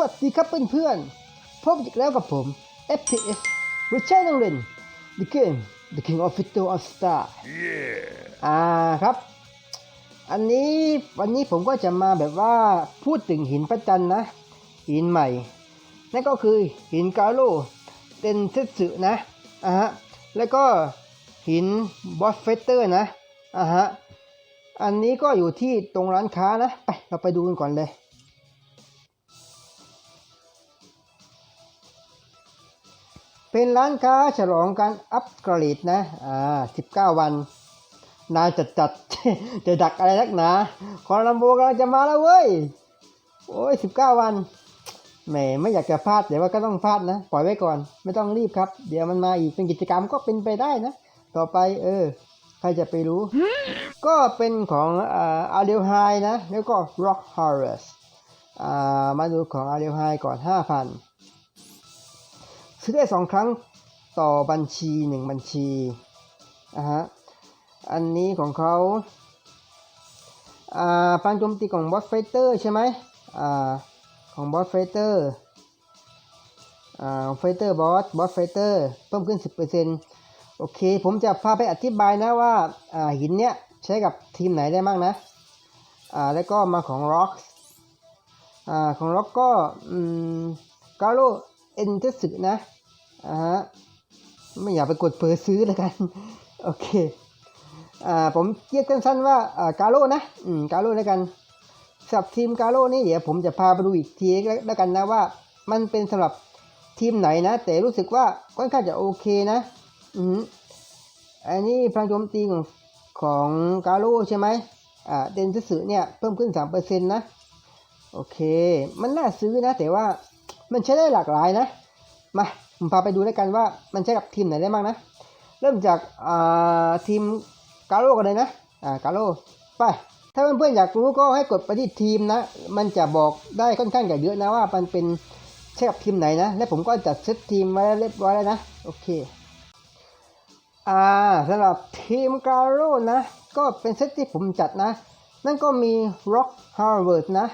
วัสดีครับเพื่อนๆ พบอีกแล้วกับผม FPS ริชาร์ดงเรน The Game The King of Fito of Star อ่าครับ อันนี้วันนี้ผมก็จะมาแบบว่าพูดถึงหินพระจันทร์นะ หินใหม่ นั่นก็คือหินกาโลเตนเซตสึนะอ่าฮะ แล้วก็หินบอสเฟเตอร์นะอ่าฮะ อันนี้ก็อยู่ที่ตรงร้านค้านะ ไป เราไปดูกันก่อนเลย เป็นร้านค้าฉลองการอัปเกรดนะ อ่า19วัน นานจัดจัดจะดักอะไรนักหนาคอลัมโบกำลังจะมาแล้วเว้ย โอ้ย19วัน แหมไม่อยากจะพลาดเดี๋ยวว่าก็ต้องพลาดนะ ปล่อยไว้ก่อน ไม่ต้องรีบครับ เดี๋ยวมันมาอีกเป็นกิจกรรมก็เป็นไปได้นะ ต่อไปเออ ใครจะไปรู้ ก็เป็นของอ่าอาเรียลไฮนะ แล้วก็ Rock Horrors อ่า มาดูของอาเรียลไฮก่อน 5,000 ซื้อได้สองครั้งต่อบัญชีหนึ่งบัญชีอะฮะอันนี้ของเขาอ่าปันโจมตีของบอสไฟเตอร์ใช่ไหมอ่าของบอสไฟเตอร์อ่าไฟเตอร์บอสบอสไฟเตอร์เพิ่มขึ้น 10%โอเค ผมจะพาไปอธิบายนะว่าอ่าหินเนี้ยใช้กับทีมไหนได้บ้างนะอ่าแล้วก็มาของ Rock อ่าของ Rock ก็อืมกาโลเอ็นเทสึนะ อ่าฮะไม่อยากไปกดเผลอซื้อแล้วกัน โอเคอ่าผมเรียกสั้นๆว่าอ่ากาโลนะอืมกาโลแล้วกันสำหรับทีมกาโลนี่เดี๋ยวผมจะพาไปดูอีกทีแล้วกันนะว่า มันเป็นสำหรับทีมไหนนะ แต่รู้สึกว่าค่อนข้างจะโอเคนะ อืมอันนี้พลังโจมตีของของกาโลใช่ไหมอ่าเดนซึสึเนี่ยเพิ่มขึ้น 3%นะโอเค มันน่าซื้อนะ แต่ว่ามันใช้ได้หลากหลายนะ มา ผมพาไปดูแล้วยกันว่ามันใช้กับทีมไหนได้บ้างนะ เริ่มจากทีมกาโลกันเลยนะอ่ากาโลไป ถ้าเพื่อนๆอยากรู้ก็ให้กดไปที่ทีมนะ มันจะบอกได้ค่อนข้างจะเยอะนะว่ามันเป็นใช้กับทีมไหนนะ และผมก็จัดเซตทีมไว้เรียบร้อยแล้วนะ โอเค อ่าสำหรับทีมกาโรนะ ก็เป็นเซตที่ผมจัดนะ นั่นก็มี Rock Harvard นะ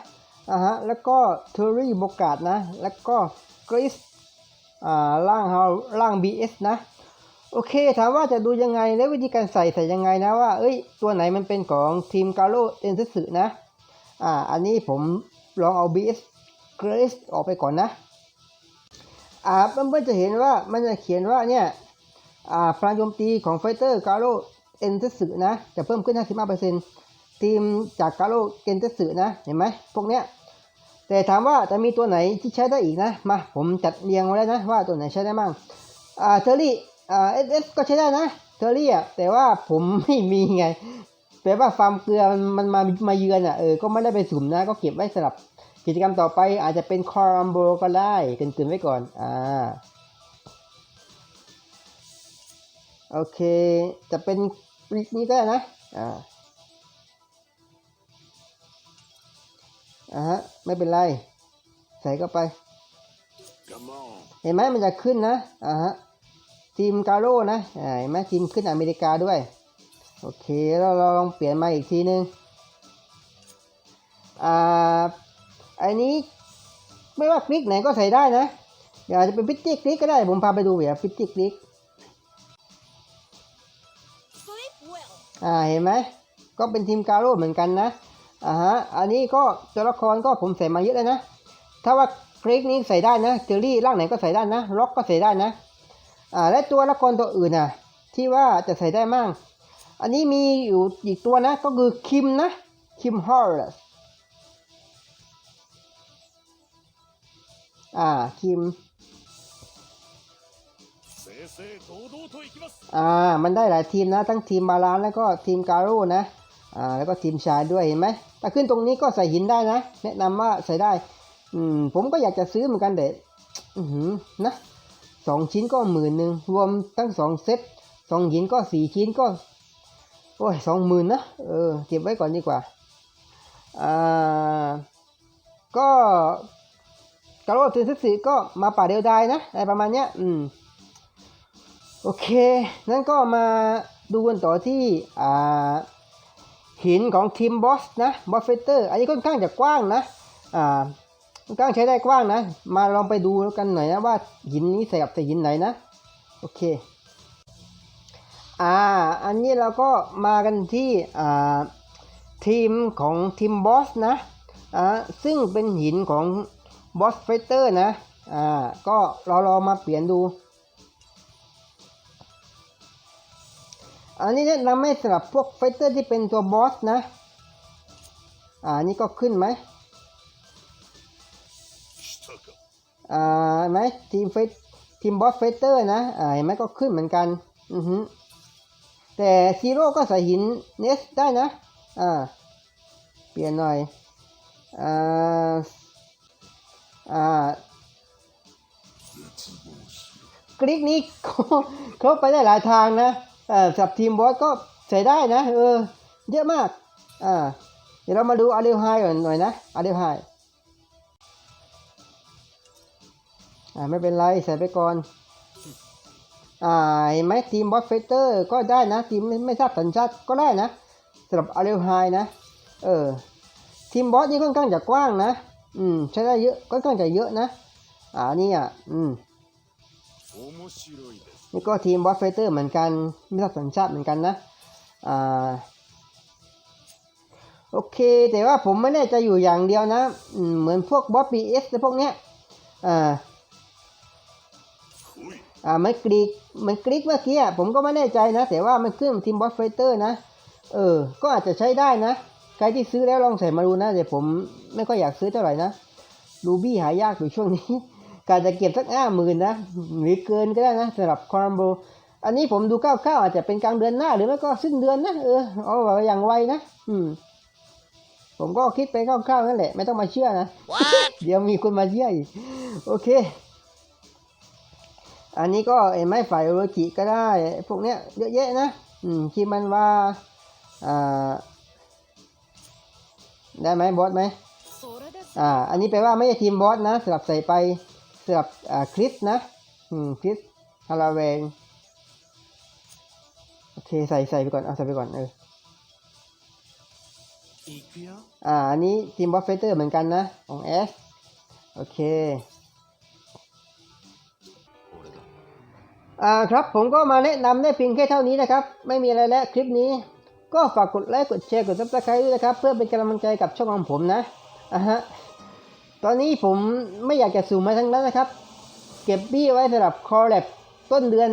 อ่าฮะ แล้วก็ t e r r y b o g a r t นะ แล้วก็ Chris อ่าล่าง Har ล่าง BS นะโอเค ถามว่าจะดูยังไงและวิธีการใส่ใส่ยังไงนะว่า เอ้ย ตัวไหนมันเป็นของทีมกาโรเอ็นซึนะ อ่า อันนี้ผมลองเอา BS Grace ออกไปก่อนนะ อ่าเพื่อนๆจะเห็นว่ามันจะเขียนว่าเนี่ย อ่าพลังโจมตีของไฟเตอร์กาโรเอ็นซึสึนะ จะเพิ่มขึ้น 55%ทีมจากกาโรเอ็นซึสึนะ เห็นไหมพวกเนี้ย แต่ถามว่าจะมีตัวไหนที่ใช้ได้อีกนะ มาผมจัดเรียงไว้แล้วนะว่าตัวไหนใช้ได้บ้าง อ่าเทอรี่อ่าเอสเอสก็ใช้ได้นะเทอรี่อะแต่ว่าผมไม่มีไงแปลว่าฟาร์มเกลือมันมันมามาเยือนอะเออก็ไม่ได้ไปสุ่มนะ ก็เก็บไว้สำหรับกิจกรรมต่อไปอาจจะเป็นคอรัมโบก็ได้เกินไว้ก่อน อ่า โอเค จะเป็นริกนี้ก็ได้นะ อ่า อ่าฮะ ไม่เป็นไร ใส่เข้าไป Come on. เห็นไหมมันจะขึ้นนะอ่าฮะ ทีมกาโร่นะอ่าเห็นไหมทีมขึ้นอเมริกาด้วย โอเคแล้วเราลองเปลี่ยนมาอีกทีนึง อ่า อันนี้ไม่ว่าคลิกไหนก็ใส่ได้นะอยากจะเป็นพิตตี้คลิกก็ได้ ผมพาไปดูแบบพิตตี้คลิก Sleep well. อ่า เห็นไหม ก็เป็นทีมกาโร่เหมือนกันนะ อ่าฮะอันนี้ก็ตัวละครก็ผมใส่มาเยอะแล้วนะ ถ้าว่าคลิกนี้ใส่ได้นะเจอรี่ร่างไหนก็ใส่ได้นะ ล็อกก็ใส่ได้นะ อ่า และตัวละครตัวอื่นน่ะ ที่ว่าจะใส่ได้มั่ง อันนี้มีอยู่อีกตัวนะ ก็คือคิมนะ คิมฮอร์ลสอ่า คิม อ่า มันได้หลายทีมนะ ทั้งทีมบาลานแล้วก็ทีมการูนะ อ่าแล้วก็ทีมชายด้วยเห็นไหมถ้าขึ้นตรงนี้ก็ใส่หินได้นะ แนะนำว่าใส่ได้ อืมผมก็อยากจะซื้อเหมือนกันแต่อือหือนะสองชิ้นก็หมื่นหนึ่งรวมทั้งสองเซตสองหินก็สี่ชิ้นก็โอ้ยสองหมื่นนะเออเก็บไว้ก่อนดีกว่าอ่าก็การูทีมสิก็มาป่าเดียวดายนะอะไรประมาณเนี้ยอืมโอเค นั้นก็มาดูกันต่อที่อ่า หินของทีมบอสนะบอสเฟเตอร์อันนี้ค่อนข้างจะกว้างนะอ่ากว้างใช้ได้กว้างนะ มาลองไปดูกันหน่อยนะว่าหินนี้ใส่กับใส่หินไหนนะโอเคอ่าอันนี้เราก็มากันที่อ่าทีมของทีมบอสนะอ่าซึ่งเป็นหินของบอสไฟเตอร์นะอ่าก็เราลองมาเปลี่ยนดู อันนี้แนะนำให้สำหรับพวกไฟเตอร์ที่เป็นตัวบอสนะอ่านี่ก็ขึ้นไหมอ่าไหมทีมไฟทีมบอสไฟเตอร์นะอ่าเห็นไหมก็ขึ้นเหมือนกันอือฮึแต่ซีโร่ก็ใส่หินเนสได้นะอ่าเปลี่ยนหน่อยอ่าอ่ากริกนี้เขาไปได้หลายทางนะ สับทีมบอสก็ใส่ได้นะเออเยอะมากอ่าเดี๋ยวเรามาดูอาริวไฮก่อนหน่อยนะอาริวไฮอ่าไม่เป็นไรใส่ไปก่อนอ่าไหมทีมบอสเฟเตอร์ก็ได้นะ ทีมไม่ทราบสัญชาติก็ได้นะสำหรับอาริวไฮนะเออทีมบอสนี่ค่อนข้างจะกว้างนะ อืมใช้ได้เยอะค่อนข้างจะเยอะนะ อ่านี่อะ อืม นี่ก็ทีมบอสไฟเตอร์เหมือนกันไม่ทราบสัญชาติเหมือนกันนะอ่าโอเค แต่ว่าผมไม่แน่ใจอยู่อย่างเดียวนะ เหมือนพวกบอสบีเอสพวกเนี้ยอ่าอ่ามันกรีกมันกรีกเมื่อกี้อะผมก็ไม่แน่ใจนะ แต่ว่ามันขึ้นทีมบอสไฟเตอร์นะ เออ ก็อาจจะใช้ได้นะ ใครที่ซื้อแล้วลองใส่มาดูนะแต่ผมไม่ค่อยอยากซื้อเท่าไหร่นะรูบี้หายากอยู่ช่วงนี้ การจะเก็บสักห้าหมื่นนะหรือเกินก็ได้นะสำหรับคอมโบอันนี้ผมดูเก้าเก้าอาจจะเป็นกลางเดือนหน้าหรือไม่ก็สิ้นเดือนนะเออเอาอย่างไวนะอืม ผมก็คิดไปเก้าวๆนั่นแหละ ไม่ต้องมาเชื่อนะ เดี๋ยวมีคนมาเชื่ออีกโอเค อันนี้ก็เห็นไม่ฝ่ายโอโรกิก็ได้ พวกเนี้ยเยอะแยะนะอืมคิมันว่าอ่าได้ไหมบอสไหมอ่า อันนี้แปลว่าไม่ใช่ทีมบอสนะสลับใส่ไป สำหรับคริสนะคริสฮาราเวงโอเคใส่ใส่ไปก่อนเอาใส่ไปก่อนเอออ่าอันนี้ทีมบอสเฟเตอร์เหมือนกันนะ ของเอสโอเคอ่าครับผมก็มาแนะนำได้เพียงแค่เท่านี้นะครับ ไม่มีอะไรแล้วคลิปนี้ ก็ฝากกดไลค์กดแชร์กดซับสไครต์ด้วยนะครับ เพื่อเป็นกำลังใจกับช่องของผมนะอะฮะ ตอนนี้ผมไม่อยากจะสูงมาทั้งนั้นนะครับ เก็บบี้ไว้สำหรับคอแลบต้นเดือน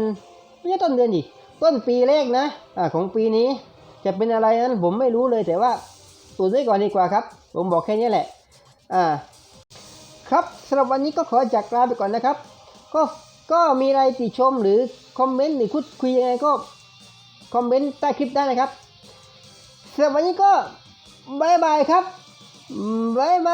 ไม่ใช่ต้นเดือนดิต้นปีแรกนะอ่าของปีนี้จะเป็นอะไรนั้นผมไม่รู้เลยแต่ว่าตูนไว้ก่อนดีกว่าครับ ผมบอกแค่นี้แหละอ่าครับสำหรับวันนี้ก็ขอจากลาไปก่อนนะครับ ก็ก็มีอะไรติชมหรือคอมเมนต์หรือคุดคุยยังไงก็คอมเมนต์ใต้คลิปได้นะครับสำหรับวันนี้ก็บายบายครับ 嗯拜拜。